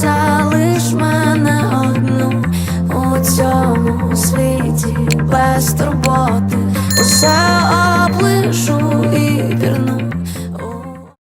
залиш мене одну у цьому світі без турботи. Усе